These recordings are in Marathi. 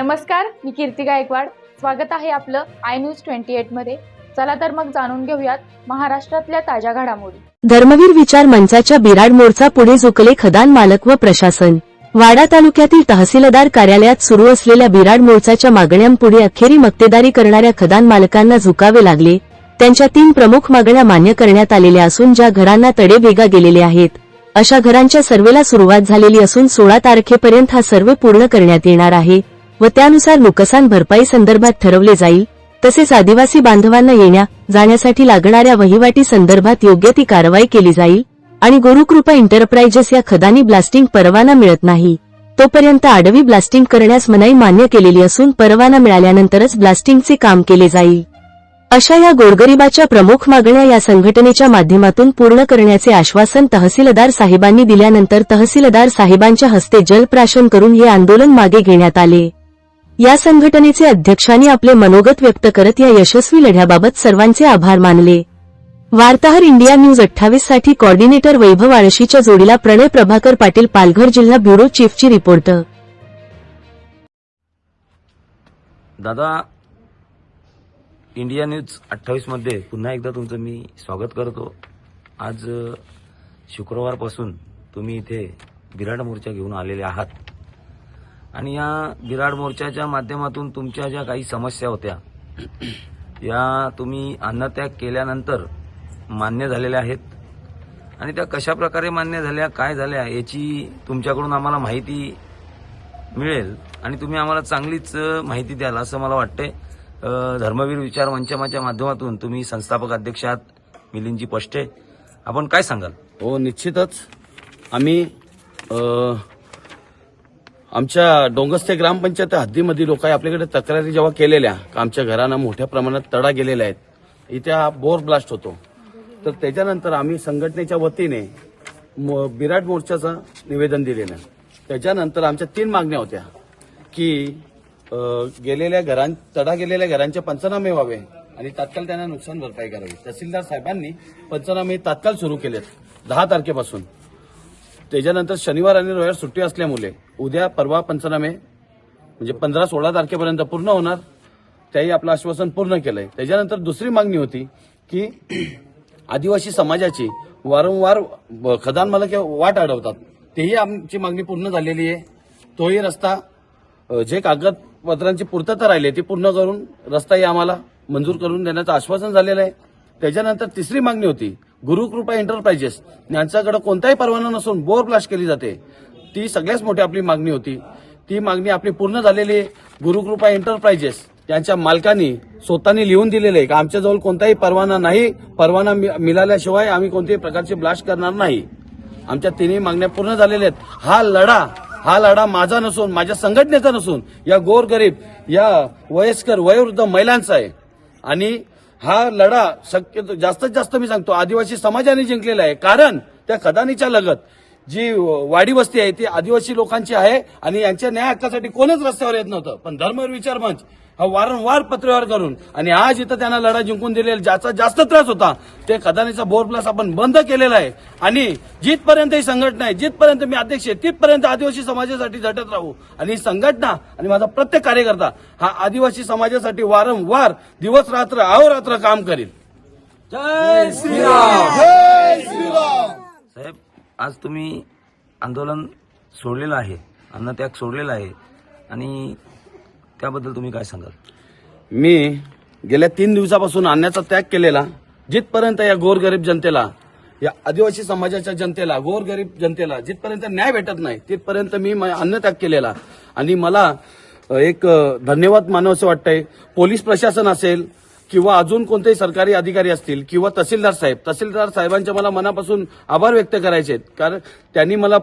नमस्कार मी कीर्ती गायकवाड. स्वागत आहे आपलं आय न्यूज ट्वेंटी एटमध्ये. चला तर मग जाणून घेऊयात महाराष्ट्रातल्या ताज्या घडामोडी. धर्मवीर विचार मंचाच्या बिराड मोर्चा पुढे झुकले खदान मालक व प्रशासन. वाडा तालुक्यातील तहसीलदार कार्यालयात सुरू असलेल्या बिराड मोर्चाच्या मागण्यांपुढे अखेरी मक्तेदारी करणाऱ्या खदान मालकांना झुकावे लागले. त्यांच्या तीन प्रमुख मागण्या मान्य करण्यात आलेल्या असून ज्या घरांना तडे वेगा गेलेले आहेत अशा घरांच्या सर्वेला सुरुवात झालेली असून सोळा तारखेपर्यंत हा सर्वे पूर्ण करण्यात येणार आहे. व त्यानुसार नुकसान भरपाई संदर्भात ठरवले जाईल. तसेच आदिवासी बांधवांना येण्या जाण्यासाठी लागणाऱ्या वहिवाटी संदर्भात योग्य ती कारवाई केली जाईल आणि गुरुकृपा एंटरप्राइजेस या खदानी ब्लास्टिंग परवाना मिळत नाही. तोपर्यंत आडवी ब्लास्टिंग करण्यास मनाई मान्य केलेली असून परवाना मिळाल्यानंतरच ब्लास्टिंगचे काम केले जाईल. अशा या गोरगरिबाच्या प्रमुख मागण्या या संघटनेच्या माध्यमातून पूर्ण करण्याचे आश्वासन तहसीलदार साहेबांनी दिल्यानंतर तहसीलदार साहेबांच्या हस्ते जलप्राशन करून हे आंदोलन मागे घेण्यात आले. या संघटनेचे अध्यक्षांनी आपले मनोगत व्यक्त करत या यशस्वी लढ्याबाबत सर्वांचे आभार मानले. वार्ताहर इंडिया न्यूज अठ्ठावीससाठी कॉर्डिनेटर वैभव आळशीच्या जोडीला प्रणय प्रभाकर पाटील पालघर जिल्हा ब्युरो चीफची रिपोर्ट. दादा इंडिया न्यूज अठ्ठावीसमध्ये पुन्हा एकदा तुमचं मी स्वागत करतो. आज शुक्रवारपासून तुम्ही इथे बिराड मोर्चा घेऊन आलेले आहात. आणि या बिराड मोर्चाच्या माध्यमातून तुमच्या ज्या काही समस्या होत्या या तुम्ही अन्नत्याग केल्यानंतर मान्य झालेल्या आहेत. आणि त्या कशा प्रकारे मान्य झाल्या काय झाल्या याची तुमच्याकडून आम्हाला माहिती मिळेल. आणि तुम्ही आम्हाला चांगलीच माहिती द्याल असं मला वाटतंय. धर्मवीर विचार मंचमाच्या माध्यमातून तुम्ही संस्थापक अध्यक्ष आहात मिलिंदजी पष्टे. आपण काय सांगाल? हो निश्चितच. आम्ही आमच्या डोंगस्ते ग्रामपंचायत हद्दीमध्ये लोक आहे. आपल्याकडे तक्रारी जेव्हा केलेल्या का आमच्या घरांना मोठ्या प्रमाणात तडा गेलेल्या आहेत इथे हा बोर ब्लास्ट होतो. तर त्याच्यानंतर आम्ही संघटनेच्या वतीने म- बिराट मोर्चाचं निवेदन दिलेलं. त्याच्यानंतर आमच्या तीन मागण्या होत्या की गेलेल्या घरां तडा गेलेल्या घरांचे पंचनामे व्हावे आणि तात्काळ त्यांना नुकसान भरपाई करावी. तहसीलदार साहेबांनी पंचनामे तात्काळ सुरू केलेत दहा तारखेपासून. त्याच्यानंतर शनिवार आणि रविवार सुट्टी असल्यामुळे उद्या परवा पंचनामे म्हणजे पंधरा सोळा तारखेपर्यंत पूर्ण होणार. त्याही आपलं आश्वासन पूर्ण केलंय. त्याच्यानंतर दुसरी मागणी होती की आदिवासी समाजाची वारंवार ब- खदान किंवा वाट अडवतात. तेही आमची मागणी पूर्ण झालेली आहे. तोही रस्ता जे कागदपत्रांची पूर्तता राहिली ती पूर्ण करून रस्ताही आम्हाला मंजूर करून देण्याचं आश्वासन झालेलं आहे. त्याच्यानंतर तिसरी मागणी होती गुरुकृपा एंटरप्राइजेस यांच्याकडे कोणताही परवाना नसून बोर ब्लास्ट केली जाते. ती सगळ्यात मोठी आपली मागणी होती. ती मागणी आपली पूर्ण झालेली आहे गुरुकृपा एंटरप्राइजेस यांच्या मालकांनी स्वतःनी लिहून दिलेलं आहे की आमच्याजवळ कोणताही परवाना नाही. परवाना मि- मिळाल्याशिवाय आम्ही कोणत्याही प्रकारचे ब्लास्ट करणार नाही. आमच्या तिन्ही मागण्या पूर्ण झालेल्या आहेत. हा लढा हा लढा माझा नसून माझ्या संघटनेचा नसून या गोरगरीब या वयस्कर वयोवृद्ध महिलांचा आहे. आणि हा लढा शक्यतो जास्तीत जास्त मी सांगतो आदिवासी समाजाने जिंकलेला आहे. कारण त्या खदानीच्या लगत जी वाडी वस्ती आहे ती आदिवासी लोकांची आहे आणि यांच्या न्याय हक्कासाठी कोणच रस्त्यावर येत नव्हतं. पण धर्मवीर विचार मंच हा वारंवार पत्रव्यवहार करून आणि आज इथं त्यांना लढा जिंकून दिलेला ज्याचा जास्त त्रास होता ते खदानीचा बोर प्लस आपण बंद केलेला आहे. आणि जिथपर्यंत ही संघटना आहे जिथपर्यंत मी अध्यक्ष आहे तिथपर्यंत आदिवासी समाजासाठी झटत राहू. आणि ही संघटना आणि माझा प्रत्येक कार्यकर्ता हा आदिवासी समाजासाठी वारंवार दिवस रात्र अहोरात्र काम करील. साहेब आज तुम्ही आंदोलन सोडलेलं आहे. अन्नत्याग सोडलेला आहे. आणि त्याबद्दल तुम्ही काय सांगाल? मी गेल्या तीन दिवसापासून आणण्याचा त्याग केलेला जिथपर्यंत या गोरगरीब जनतेला या आदिवासी समाजाच्या जनतेला गोरगरीब जनतेला जिथपर्यंत न्याय भेटत नाही तिथपर्यंत मी म- अन्नत्याग केलेला. आणि मला एक धन्यवाद मानव असं वाटतंय. पोलीस प्रशासन असेल किंवा अजून कोणतेही सरकारी अधिकारी असतील किंवा तहसीलदार साहेब तहसीलदार साहेबांचे मला मनापासून आभार व्यक्त करायचे आहेत कारण त्यांनी मला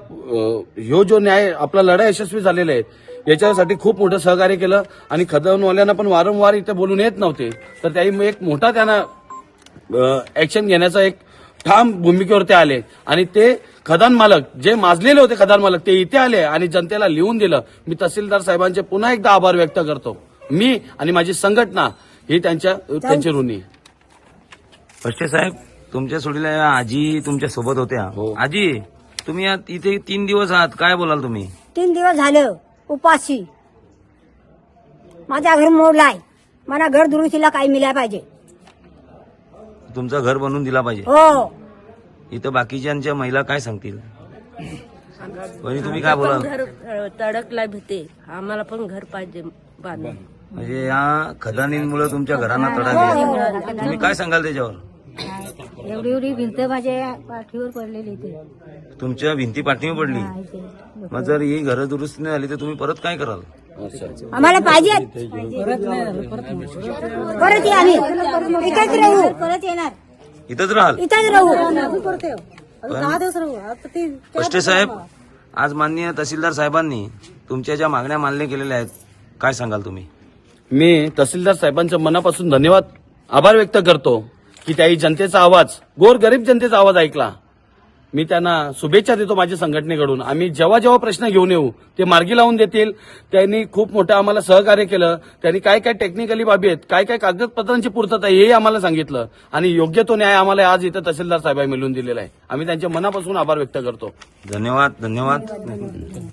ह्यो जो न्याय आपला लढा यशस्वी झालेला आहे याच्यासाठी खूप मोठं सहकार्य केलं आणि खदनवाल्यांना पण वारंवार इथे बोलून येत नव्हते. तर त्याही एक मोठा त्यांना ऍक्शन घेण्याचा एक ठाम भूमिकेवर ते आले. आणि ते खदान मालक जे माजलेले होते खदान मालक ते इथे आले आणि जनतेला लिहून दिलं. मी तहसीलदार साहेबांचे पुन्हा एकदा आभार व्यक्त करतो. मी आणि माझी संघटना ही त्यांच्या त्यांची ऋणी. आहे. पष्टे साहेब तुमच्या सोडीला आजी तुमच्यासोबत होत्या. हो. आजी तुम्ही या- इथे तीन दिवस आहात. काय बोलाल तुम्ही? तीन दिवस झाले. उपाशी. माझा घर मोडला आहे मला घर दुरुस्तीला काही मिळायला पाहिजे. तुमचं घर बनवून दिला पाहिजे. हो. इथं बाकीच्यांच्या महिला काय सांगतील? वहिनी तुम्ही काय घर अ, तडकला भीते. आम्हाला पण घर पाहिजे बांधून. म्हणजे या खदानींमुळे तुमच्या घरांना तडा गेला. तुम्ही काय सांगाल त्याच्यावर? एवढी एवढी भिंत माझ्या पाठीवर पडलेली इथे. तुमच्या भिंती पाठीवर पडली? मग जर ही घरं दुरुस्त नाही झाली तर तुम्ही परत काय कराल? आम्हाला पाहिजे. परत ये आम्ही. इथेच राहू. परत येणार. इथंच राहाल? इथेच राहू. पष्टे साहेब आज माननीय तहसीलदार साहेबांनी तुमच्या ज्या मागण्या मान्य केलेल्या आहेत काय सांगाल तुम्ही? मी तहसीलदार साहेबांचं मनापासून धन्यवाद आभार व्यक्त करतो. की त्याही जनतेचा आवाज गोर गरीब जनतेचा आवाज ऐकला. मी त्यांना शुभेच्छा देतो माझ्या संघटनेकडून. आम्ही जेव्हा जेव्हा प्रश्न घेऊन येऊ ते मार्गी लावून देतील. त्यांनी खूप मोठं आम्हाला सहकार्य केलं. त्यांनी काय काय टेक्निकली बाबी आहेत काय काय कागदपत्रांची पूर्तता आहे हेही आम्हाला सांगितलं. आणि योग्य तो न्याय आम्हाला आज इथं तहसीलदार साहेबांनी मिळून दिलेला आहे. आम्ही त्यांच्या मनापासून आभार व्यक्त करतो. धन्यवाद धन्यवाद.